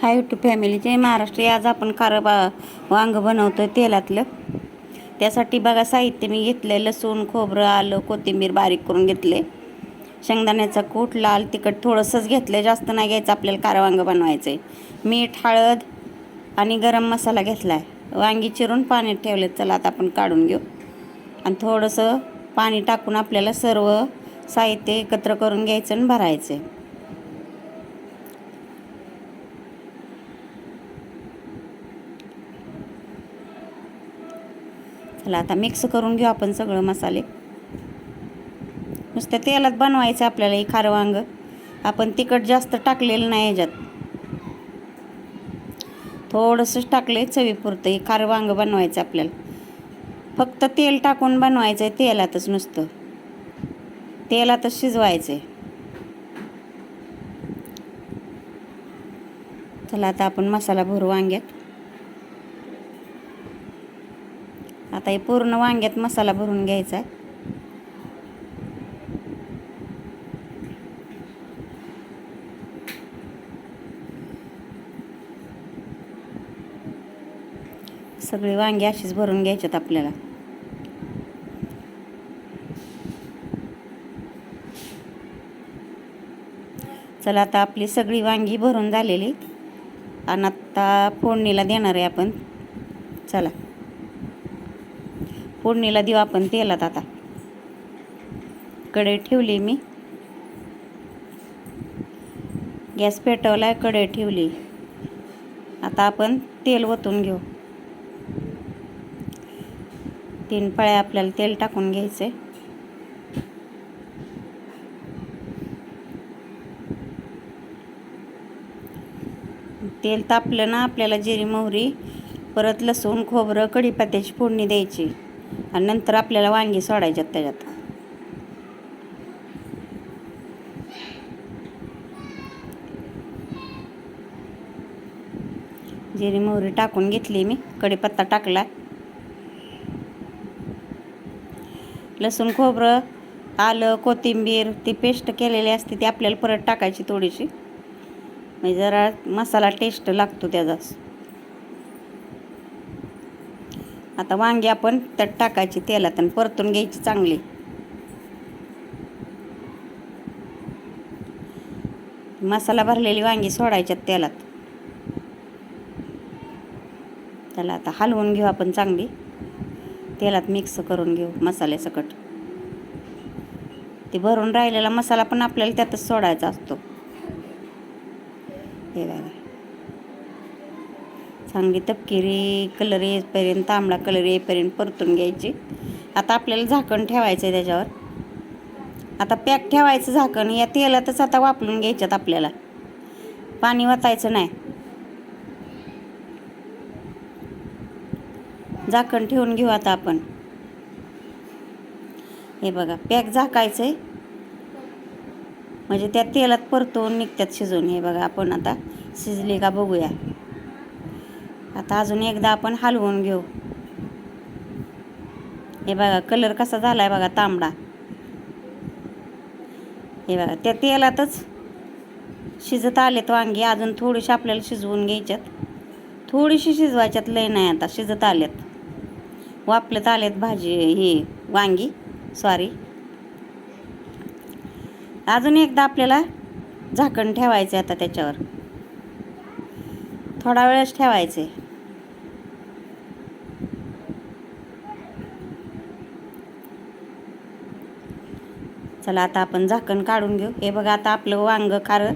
हाय YouTube family जय महाराष्ट्र आज आपण कारबा वांग बनवतो तेलातलं. त्यासाठी बघा साहित्य मी घेतलं लसूण खोबरं आलं कोथिंबीर बारीक करून घेतले शेंगदाण्याचा कूट लाल तिखट थोडंसंच घेतलं जास्त नाही घ्यायचं आपल्याला कारवांग वांग बनवायचं आहे मीठ हळद आणि गरम मसाला घेतला आहे वांगी चिरून पाण्यात ठेवले चला आता आपण काढून घेऊ. आणि थोडंसं पाणी टाकून आपल्याला सर्व साहित्य एकत्र करून घ्यायचं आणि भरायचं आहे चला आता मिक्स करून घेऊ आपण सगळं मसाले. नुसत्या तेलात बनवायचं आपल्याला हे खारं वांग. आपण तिखट जास्त टाकलेलं नाही याच्यात. थोडंसंच टाकलं आहे चवीपुरतं हे खारं वांग बनवायचं आपल्याला. फक्त तेल टाकून बनवायचं आहे तेलातच नुसतं. तेलातच शिजवायचं आहे चला आता आपण मसाला भरू वांग्यात. आता हे पूर्ण वांग्यात मसाला भरून घ्यायचा. आहे सगळी वांगे अशीच भरून घ्यायच्यात आपल्याला. चला आता आपली सगळी वांगी भरून झालेली. आणि आत्ता फोडणीला देणार आहे आपण. चला. फोडणीला देऊ आपण तेलात आता. कढई ठेवली मी. गॅस पेटवला कढई ठेवली. आता आपण तेल ओतून घेऊ. तीन पाळ्या आपल्याला तेल टाकून घ्यायचे तेल तापलं ना आपल्याला जिरी मोहरी परत लसूण खोबरं कढीपत्त्याची फोडणी द्यायची. आणि नंतर आपल्याला वांगी सोडायच्यात त्याच्यात. जिरी मोहरी टाकून घेतली मी कढीपत्ता टाकला लसूण खोबरं आलं कोथिंबीर ती पेस्ट केलेली असते ती आपल्याला परत टाकायची थोडीशी. म्हणजे जरा मसाला टेस्ट लागतो त्याचा. आता वांगी आपण त्यात टाकायची तेलात आणि परतून घ्यायची चांगली. मसाला भरलेली वांगी सोडायच्यात तेलात. त्याला आता हलवून घेऊ आपण चांगली. तेलात मिक्स करून घेऊ मसाल्यासकट ते भरून राहिलेला मसाला पण आपल्याला त्यातच सोडायचा असतो. हे बघा. चांगली तपकिरी कलर येईपर्यंत तांबडा कलर येईपर्यंत परतून घ्यायची. आता आपल्याला झाकण ठेवायचं आहे त्याच्यावर. आता पॅक ठेवायचं झाकण या तेलातच आता वापरून घ्यायच्यात आपल्याला. पाणी वतायचं नाही. झाकण ठेवून घेऊ आता आपण. हे बघा पॅक झाकायचं आहे म्हणजे त्या तेलात परतून निघतात शिजून. हे बघा आपण आता शिजले का बघूया. आता अजून एकदा आपण हलवून घेऊ. हे बघा कलर कसा झाला आहे बघा तांबडा. हे बघा त्या तेलातच शिजत आलेत वांगी. अजून थोडीशी आपल्याला शिजवून घ्यायच्यात. थोडीशी शिजवायच्यात लय नाही आता शिजत आलेत. वापलत आलेत भाजी ही वांगी सॉरी. अजून एकदा आपल्याला झाकण ठेवायचं आता त्याच्यावर. थोडा वेळच आहे चला आता आपण झाकण काढून घेऊ. हे बघा आता आपलं वांग खारं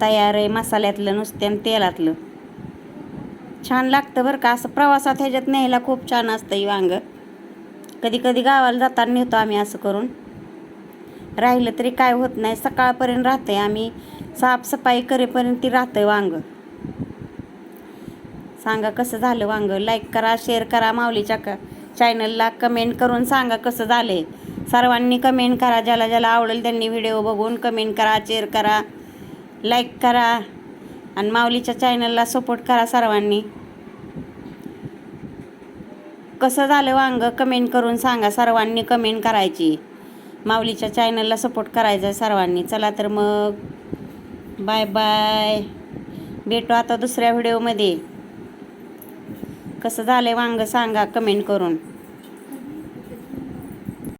तयार आहे मसाल्यातलं नुसत्या तेलातलं. छान लागतं बरं का असं प्रवासात ह्याच्यात न्यायला खूप छान असतं ही वांग. कधी कधी गावाला जाताना नेतो आम्ही असं करून. राहिलं तरी काय होत नाही सकाळपर्यंत राहते आम्ही साफसफाई करेपर्यंत ती राहतं वांग. सांगा कसं झालं वांग? लाईक करा शेअर करा माऊलीच्या क चॅनलला कमेंट करून सांगा कसं झाले सर्वांनी कमेंट करा. ज्याला ज्याला आवडेल त्यांनी व्हिडिओ बघून कमेंट करा शेअर करा लाईक करा आणि माऊलीच्या चॅनलला सपोर्ट करा सर्वांनी. कसं झालं वांग? कमेंट करून सांगा सर्वांनी कमेंट करायची. माऊलीच्या चॅनलला सपोर्ट करायचा आहे सर्वांनी. चला तर मग बाय बाय भेटू आता दुसऱ्या व्हिडिओमध्ये कसं झालंय वांग सांगा कमेंट करून.